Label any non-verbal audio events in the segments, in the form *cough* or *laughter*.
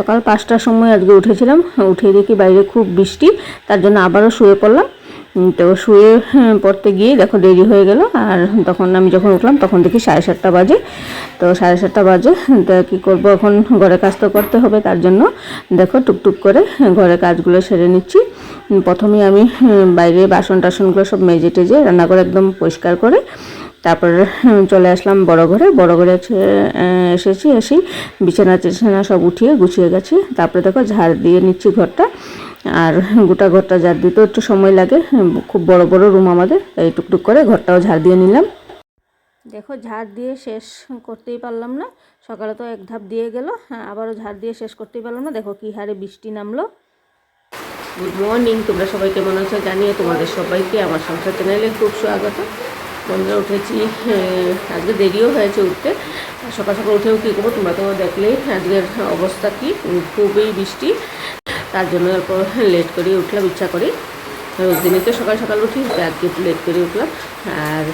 সকাল পাঁচটার সময় আজকে উঠেছিলাম। উঠে দেখি বাইরে খুব বৃষ্টি, তার জন্য আবারও শুয়ে পড়লাম। তো শুয়ে পড়তে গিয়ে দেখো দেরি হয়ে গেল, আর তখন আমি যখন উঠলাম তখন দেখি সাড়ে সাতটা বাজে। তো সাড়ে সাতটা বাজে, তো কী করব এখন? ঘরে কাজ তো করতে হবে, তার জন্য দেখো টুকটুক করে ঘরের কাজগুলো সেরে নিচ্ছি। প্রথমে আমি বাইরে বাসন টাসনগুলো সব মেজে টেজে রান্নাঘর একদম পরিষ্কার করে তারপর চলে আসলাম বড় ঘরে। বড় ঘরে এসেছি, এসে বিছানা টিছানা সব উঠিয়ে গুছিয়ে গেছি। তারপরে দেখো ঝাড় দিয়ে নিচ্ছি ঘরটা। আর গোটা ঘরটা ঝাড় দিতেও একটু সময় লাগে। খুব বড় বড় রুম আমাদের এই টুকটুক করে ঘরটাও ঝাড় দিয়ে নিলাম। দেখো ঝাড় দিয়ে শেষ করতেই পারলাম না। সকালে তো এক ধাপ দিয়ে গেল হ্যাঁ আবারও ঝাড় দিয়ে শেষ করতেই পারলাম না। দেখো কী হারে বৃষ্টি নামলো। গুড মর্নিং তোমরা সবাই কেমন আছো? জানিয়ে তোমাদের সবাইকে, আমার সংসার চ্যানেলে খুব স্বাগত। বন্ধুরা উঠেছি আজকে দেরিও হয়েছে উঠতে। সকাল সকাল উঠেও কী করব তোমরা তো দেখলেই আজকের অবস্থা কী? খুবই বৃষ্টি। তার জন্য অল্প লেট করে উঠলাম, ইচ্ছা করি। দিনই তো সকাল সকাল উঠি আজকে একটু লেট করে উঠলাম। আর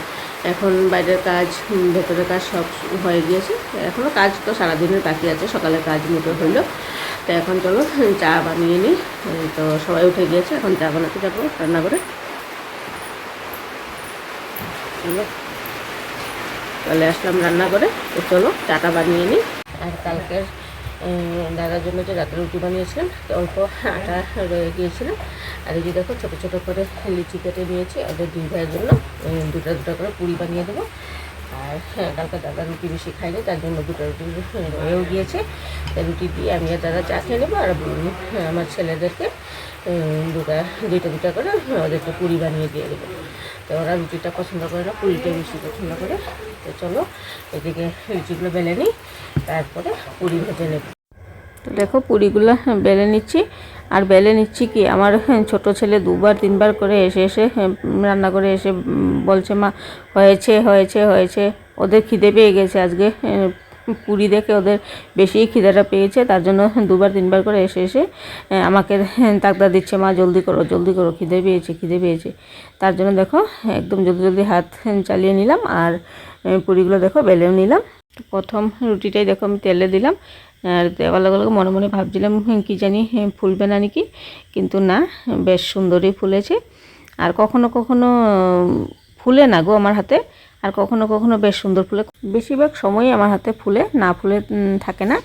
এখন বাইরের কাজ ভেতরের কাজ সব হয়ে গিয়েছে। এখনও কাজ তো সারাদিনের বাকি আছে, সকালের কাজ মতো হইল তো এখন চলো, চা বানিয়ে নিই। তো সবাই উঠে গিয়েছে, এখন চা বানাতে যাব রান্না করে চলে আসলাম রান্না করে তো চলো, চাটা বানিয়ে নিই। আর কালকের দাদার জন্য যে রাতের রুটি বানিয়েছিলাম অল্প আটা রয়ে গিয়েছিল। আর এই যে দেখো, ছোটো ছোটো করে লিচি কেটে নিয়েছি, ওদের দুই ভাইয়ের জন্য। দুটা দুটো করে পুরি বানিয়ে দেবো। আর হ্যাঁ কালকে দাদা রুটি বেশি খাইনি তার জন্য দুটো রুটি রয়েও গিয়েছে। রুটি দিয়ে আমি আর দাদা চা খেয়ে নেব, আর আমার ছেলেদেরকে দুটা, দুইটা দুটা করে ওদেরকে পুরি বানিয়ে দিয়ে দেবো। তো ওরা রুটিটা পছন্দ করে না পুরিটা বেশি পছন্দ করে। তো চলো, এদিকে লুচিগুলো বেলে নিই, তারপরে পুরি ভেজে নেব। তো দেখো, পুরিগুলো বেলে নিচ্ছি। আর বেলে নিচ্ছি কি? আমার *laughs* ছোট ছেলে দুবার তিনবার করে এসে এসে হ্যাঁ, রান্না করে এসে বলছে মা হয়েছে হয়েছে হয়েছে। ওদের খিদে পেয়ে গেছে আজকে হ্যাঁ, পুরি দেখে ওদের বেশি খিদেটা পেয়েছে তার জন্য *laughs* দুবার তিনবার করে এসে এসে হ্যাঁ, আমাকে *laughs* তাকদা দিচ্ছে মা জলদি করো জলদি করো খিদে পেয়েছে খিদে পেয়েছে। তার জন্য দেখো একদম জলদি জলদি হাত চালিয়ে নিলাম আর পুরিগুলো দেখো বেলেও নিলাম। প্রথম রুটিটাই দেখো আমি তেলে দিলাম। আর দেওয়ার লগে লগে মনে মনে ভাবছিলাম কি জানি ফুলবে না নাকি? কিন্তু না, বেশ সুন্দরই ফুলেছে। আর কখনো কখনো, ফুলে না গো আমার হাতে, আর কখনো কখনো বেশ সুন্দর ফুলে। বেশিরভাগ সময়ই আমার হাতে ফুলে, না ফুলে থাকে না।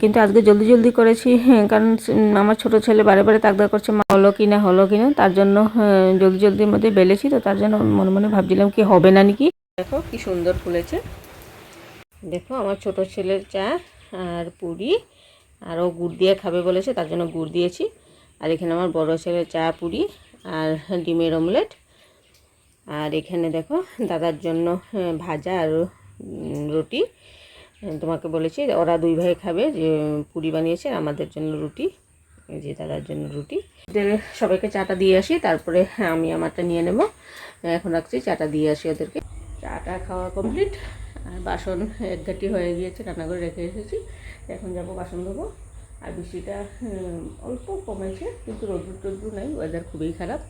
কিন্তু আজকে জলদি জলদি করেছি কারণ আমার ছোট ছেলে বারে বারে তাকদা করছে, মা, হলো কি না, হলো কি না? তার জন্য জলদি জলদির মধ্যে বেলেছি তো, তার জন্য মনে মনে ভাবছিলাম কি হবে না নাকি? দেখো কি সুন্দর ফুলেছে। দেখো আমার ছোট ছেলের চা আর পুরি, আর ও গুড় দিয়ে খাবে বলেছে, তার জন্য গুড় দিয়েছি। আর এখানে আমার বড় ছেলের চা পুরি আর ডিমের অমলেট। আর এখানে দেখো, দাদার জন্য ভাজা আর রুটি। তোমাকে বলেছি, ওরা দুই ভাই খাবে, যে, পুরি বানিয়েছে আমাদের জন্য রুটি। যে দাদার জন্য রুটি। সবাইকে চাটা দিয়ে আসি, তারপরে আমি আমারটা নিয়ে নেব। এখন রাখছি, চাটা দিয়ে আসি ওদেরকে। চাটা খাওয়া কমপ্লিট আর বাসন এক ঘাটি হয়ে গিয়েছে রান্না করে রেখে এসেছি। এখন যাব বাসন ধোবো। আর বৃষ্টিটা অল্প কমেছে, কিন্তু রোদ্র টোদ্র নাই ওয়েদার খুবই খারাপ।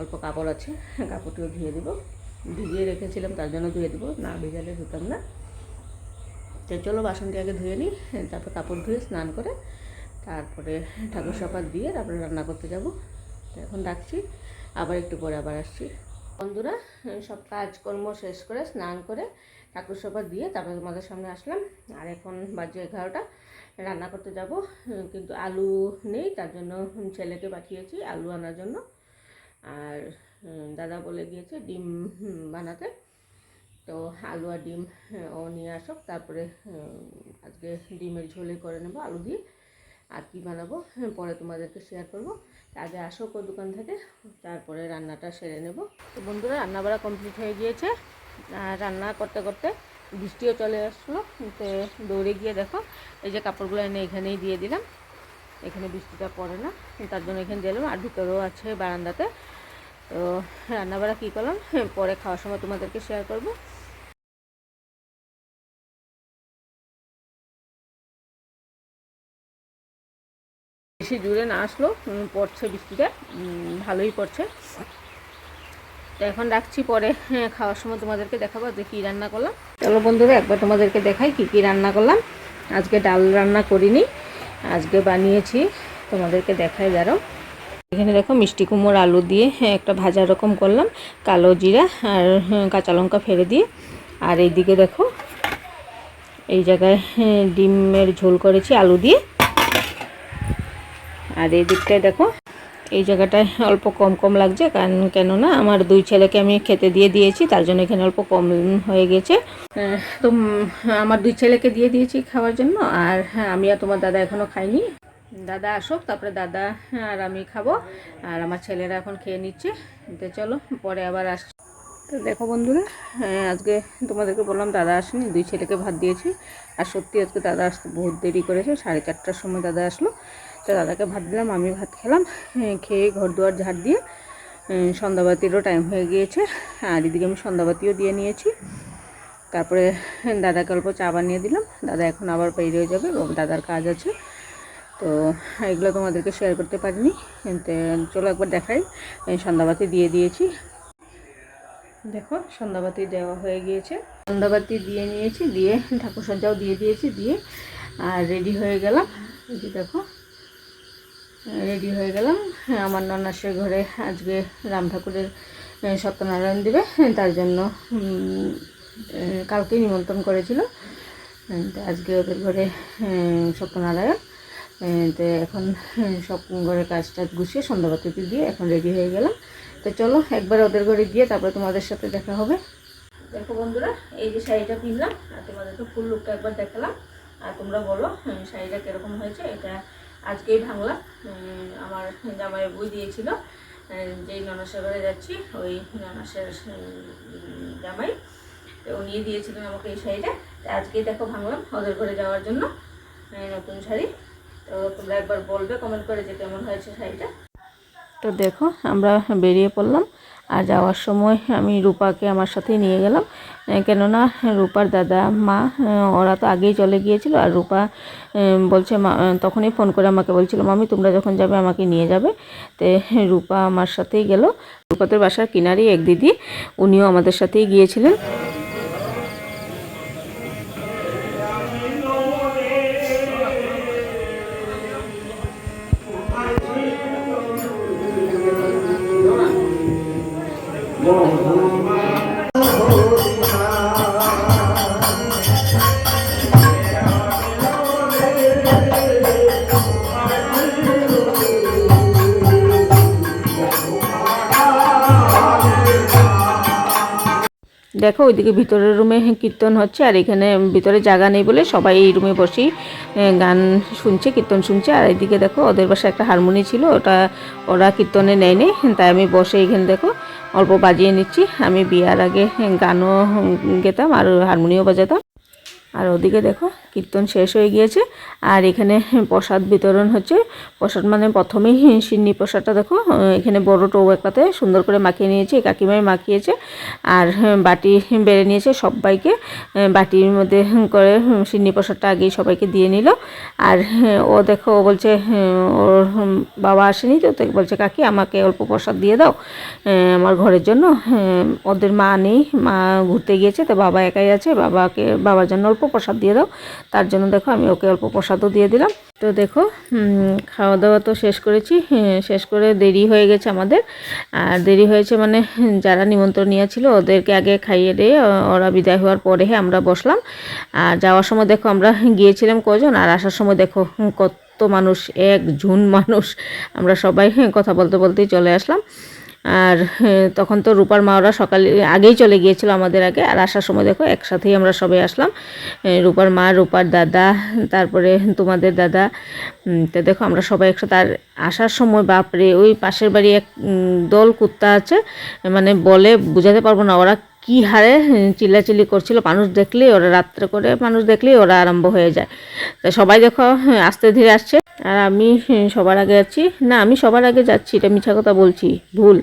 অল্প কাপড় আছে, কাপড়টিও ধুয়ে দেবো। ভিজিয়ে রেখেছিলাম, তার জন্য ধুয়ে দেবো, না ভেজালে ধুতাম না। তো চলো বাসনটি আগে ধুয়ে নিই, তারপর কাপড় ধুয়ে স্নান করে, তারপরে ঠাকুর সাপাত দিয়ে তারপরে রান্না করতে যাব। তো এখন রাখছি, আবার একটু পরে আবার আসছি। বন্ধুরা, সব কাজকর্ম শেষ করে, স্নান করে ঠাকুর সাপাত দিয়ে তারপরে তোমাদের সামনে আসলাম। আর এখন বাজে এগারোটা, রান্না করতে যাব, কিন্তু আলু নেই, তার জন্য ছেলেকে পাঠিয়েছি আলু আনার জন্য। আর দাদা বলে গিয়েছে ডিম বানাতে। তো আলু আর ডিম, ও নিয়ে আসুক, তারপরে আজকে ডিমের ঝোলে করে নেব আলু দিয়ে। আর কী বানাবো? হ্যাঁ, পরে তোমাদেরকে শেয়ার করব। আগে আসো ও দোকান থেকে তারপরে রান্নাটা সেরে নেব। তো বন্ধুরা রান্না বাড়া কমপ্লিট হয়ে গিয়েছে। রান্না করতে করতে বৃষ্টিও চলে আসলো। তো দৌড়ে গিয়ে দেখো এই যে কাপড়গুলো এনে এখানেই দিয়ে দিলাম। এখানে বৃষ্টিটা পড়ে না তার জন্য এখানে দিলাম। আর ভিতরেও আছে বারান্দাতে। তো রান্নাবাড়া কী করলাম? পরে খাওয়ার সময় তোমাদেরকে শেয়ার করব। বেশি জুড়ে না আসলো পড়ছে বৃষ্টিটা ভালোই পড়ছে। তো এখন রাখছি পরে হ্যাঁ, খাওয়ার সময় তোমাদেরকে দেখাবো যে কী রান্না করলাম। চলো বন্ধুরা একবার তোমাদেরকে দেখাই কী কী রান্না করলাম। আজকে ডাল রান্না করিনি আজকে বানিয়েছি তোমাদেরকে দেখাই দাঁড়াও। এখানে দেখো মিষ্টি কুমড়োর আলু দিয়ে হ্যাঁ, একটা ভাজা রকম করলাম কালো জিরা আর হ্যাঁ, কাঁচা লঙ্কা ফেলে দিয়ে। আর এইদিকে দেখো এই জায়গায় ডিমের ঝোল করেছি আলু দিয়ে। আর এই দিকটায় দেখো এই জায়গাটায় অল্প কম কম লাগছে কারণ কেননা আমার দুই ছেলেকে আমি খেতে দিয়ে দিয়েছি তার জন্য এখানে অল্প কম হয়ে গেছে। তো আমার দুই ছেলেকে দিয়ে দিয়েছি খাওয়ার জন্য আর হ্যাঁ আমি আর তোমার দাদা এখনও খাইনি। দাদা আসুক তারপরে দাদা আর আমি খাব আর আমার ছেলেরা এখন খেয়ে নিচ্ছে। তো চলো পরে আবার আসছি। তো দেখো বন্ধুরা হ্যাঁ, আজকে তোমাদেরকে বললাম দাদা আসেনি দুই ছেলেকে ভাত দিয়েছি। আর সত্যি আজকে দাদা আসতে বহুত দেরি করেছে সাড়ে চারটার সময় দাদা আসলো। তো দাদাকে ভাত দিলাম, আমি ভাত খেলাম খেয়ে ঘর দুয়ার ঝাড় দিয়ে সন্ধ্যাবাতিরও টাইম হয়ে গিয়েছে, আর এদিকে আমি সন্ধ্যাবাতিও দিয়ে নিয়েছি। তারপরে দাদাকে অল্প চা বানিয়ে দিলাম, দাদা এখন আবার বেরিয়ে যাবে দাদার কাজ আছে, তো এগুলো তোমাদেরকে শেয়ার করতে পারিনি চলো একবার দেখাই সন্ধ্যাবাতি দিয়ে দিয়েছি। দেখো, সন্ধ্যাবাতি দেওয়া হয়ে গিয়েছে, সন্ধ্যাবাতি দিয়ে নিয়েছি, দিয়ে ঠাকুর সজ্জাও দিয়ে দিয়েছি, দিয়ে, আর রেডি হয়ে গেলাম দেখো। রেডি হয়ে গেলাম। হ্যাঁ, আমার ননাসের ঘরে আজকে রাম ঠাকুরের সত্যনারায়ণ দেবে। তার জন্য কালকে নিমন্ত্রণ করেছিল। আজকে ওদের ঘরে সত্যনারায়ণ। তো এখন সব ঘরের কাজ টাজ গুছিয়ে সন্ধ্যাবাতি দিয়ে এখন রেডি হয়ে গেলাম। তো চলো একবার ওদের ঘরে গিয়ে তারপরে তোমাদের সাথে দেখা হবে। দেখো বন্ধুরা এই যে শাড়িটা কিনলাম আর তোমাদেরকে ফুল লুকটা একবার দেখালাম। আর তোমরা বলো শাড়িটা কীরকম হয়েছে এটা আজকেই ভাঙলাম। উম, আমার জামাই বই দিয়েছিল। যেই ননাসের যাচ্ছি ওই ননাসের জামাই নিয়ে দিয়েছিলেন আমাকে এই শাড়িটা। আজকেই দেখো ভাঙলাম ওদের ঘরে যাওয়ার জন্য নতুন শাড়ি। তো তোমরা একবার বলবে কমেন্ট করে যে কেমন হয়েছে শাড়িটা। তো দেখো, আমরা বেরিয়ে পড়লাম। আর যাওয়ার সময় আমি রূপাকে আমার সাথেই নিয়ে গেলাম। কেননা রূপার দাদা, মা ওরা তো আগেই চলে গিয়েছিল। আর রূপা বলছে, মা তখনই ফোন করে আমাকে বলছিল, মামি, তোমরা যখন যাবে আমাকে নিয়ে যাবে। তো রূপা আমার সাথেই গেল। রূপাতের বাসার কিনারেই এক দিদি। উনিও আমাদের সাথেই গিয়েছিলেন। দেখো, ওইদিকে ভিতরের রুমে কীর্তন হচ্ছে, আর এখানে ভিতরে জায়গা নেই বলে সবাই এই রুমে বসেই গান শুনছে, কীর্তন শুনছে। আর এইদিকে দেখো, ওদের বাসায় একটা হারমোনি ছিল, ওটা ওরা কীর্তনে নেয়নি, তাই আমি বসে এখানে দেখো, অল্প বাজিয়ে নিচ্ছি। আমি বিয়ার আগে গানও গেতাম আর হারমোনিও বাজাতাম। আর ওদিকে দেখো, কীর্তন শেষ হয়ে গিয়েছে। আর এখানে প্রসাদ বিতরণ হচ্ছে। প্রসাদ মানে প্রথমেই সিন্নি প্রসাদটা দেখো, এখানে বড় টৌ একটাতে সুন্দর করে মাখিয়ে নিয়েছে কাকিমাই মাখিয়েছে। আর বাটি বেড়ে নিয়েছে সবাইকে। বাটির মধ্যে করে সিন্নি প্রসাদটা আগেই সবাইকে দিয়ে নিল। আর ও দেখো, ও বলছে, ওর বাবা আসেনি তো তো বলছে, কাকি, আমাকে অল্প প্রসাদ দিয়ে দাও। আমার ঘরের জন্য, ওদের মা নেই, মা ঘুরতে গিয়েছে, তো বাবা একাই আছে, বাবাকে, বাবার জন্য অল্প প্রসাদ দিয়ে দাও। তার জন্য দেখো আমি ওকে অল্প প্রসাদও দিয়ে দিলাম। তো দেখো খাওয়া দাওয়া তো শেষ করেছি। হ্যাঁ, শেষ করে দেরি হয়ে গেছে আমাদের। আর দেরি হয়েছে মানে যারা নিমন্ত্রণ নিয়েছিল ওদেরকে আগে খাইয়ে দিয়ে ওরা বিদায় হওয়ার পরে আমরা বসলাম। আর যাওয়ার সময় দেখো আমরা গিয়েছিলাম কজন? আর আসার সময় দেখো কত মানুষ এক ঝুন মানুষ। আমরা সবাই কথা বলতে বলতেই চলে আসলাম। আর তখন তো রূপার মাওরা সকালে, আগেই চলে গিয়েছিল আমাদের আগে। আর আসার সময় দেখো, একসাথেই আমরা সবাই আসলাম। রূপার মা, রূপার দাদা, তারপরে তোমাদের দাদা তো দেখো আমরা সবাই একসাথে। আর আসার সময়, বাপরে, ওই পাশের বাড়ি এক দল কুত্তা আছে। মানে বলে, বোঝাতে পারব না, ওরা কি হারে চিল্লাচিল্লি করছিল। মানুষ দেখলেই ওরা রাত্রে করে মানুষ দেখলেই ওরা আরম্ভ হয়ে যায়। তো সবাই দেখো আস্তে ধীরে আসছে। আর আমি সবার আগে আছি। না, আমি সবার আগে যাচ্ছি, এটা মিছা কথা বলছি, ভুল।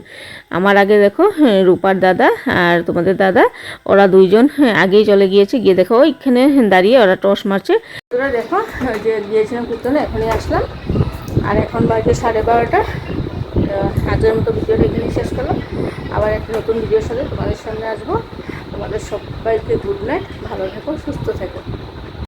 আমার আগে দেখো রূপার দাদা আর তোমাদের দাদা, ওরা দুইজন আগেই চলে গিয়েছে। গিয়ে দেখো, ওইখানে দাঁড়িয়ে ওরা টস মারছে। তোরা দেখো যে গিয়েছিলাম কীর্তনে, এখনই আসলাম। আর এখন বাড়িতে সাড়ে বারোটা। আজকের মতো ভিডিওটা এখানে শেষ করলাম। আবার একটা নতুন ভিডিওর সাথে তোমাদের সামনে আসব। তোমাদের সবাইকে গুড নাইট ভালো থেকো, সুস্থ থেকো।